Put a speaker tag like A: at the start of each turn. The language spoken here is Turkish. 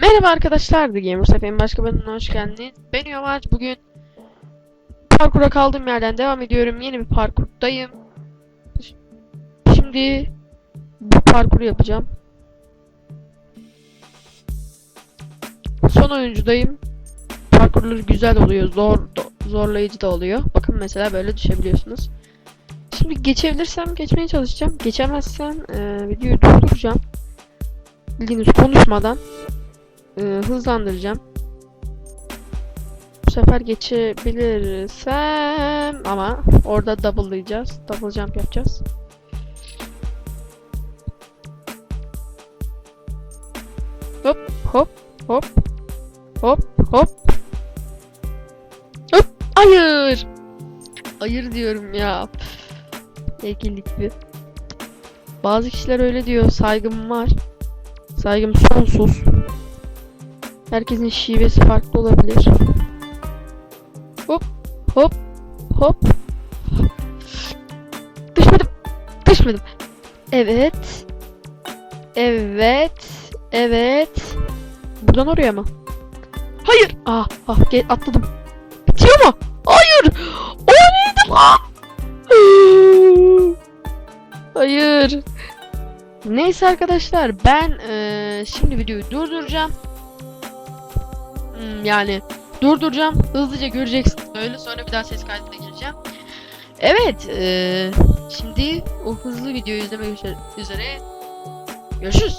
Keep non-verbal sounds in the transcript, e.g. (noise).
A: Merhaba arkadaşlar, The Gamers Efendim başka bölümüne hoş geldiniz. Ben Yamaç, bugün parkura kaldığım yerden devam ediyorum. Yeni bir parkurdayım. Şimdi bu parkuru yapacağım. Son oyuncudayım. Parkurlar güzel oluyor, zor zorlayıcı da oluyor. Bakın mesela böyle düşebiliyorsunuz. Şimdi geçebilirsem geçmeye çalışacağım. Geçemezsem eee, videoyu durduracağım. Bildiğiniz konuşmadan e, hızlandıracağım. Bu sefer geçebilirsem ama orada double'layacağız. Double jump yapacağız. Hop hop hop hop hop. Hop hayır. Hayır diyorum ya. İlgilikli bazı kişiler öyle diyor. Saygım var. Saygım sonsuz Herkesin şivesi farklı olabilir. Hop hop hop. Düşmedim. Düşmedim. Evet. Evet. Evet. Buradan oraya mı? Hayır. Ah ah gel atladım. Bitiyor mu? Hayır. O neydi lan? (gasps) Hayır. Neyse arkadaşlar ben eee, şimdi videoyu durduracağım. Hmm, yani durduracağım. Hızlıca göreceksin öyle sonra bir daha ses kaydına gireceğim. Evet. eee, şimdi o hızlı videoyu izlemek üze- üzere. Görüşürüz.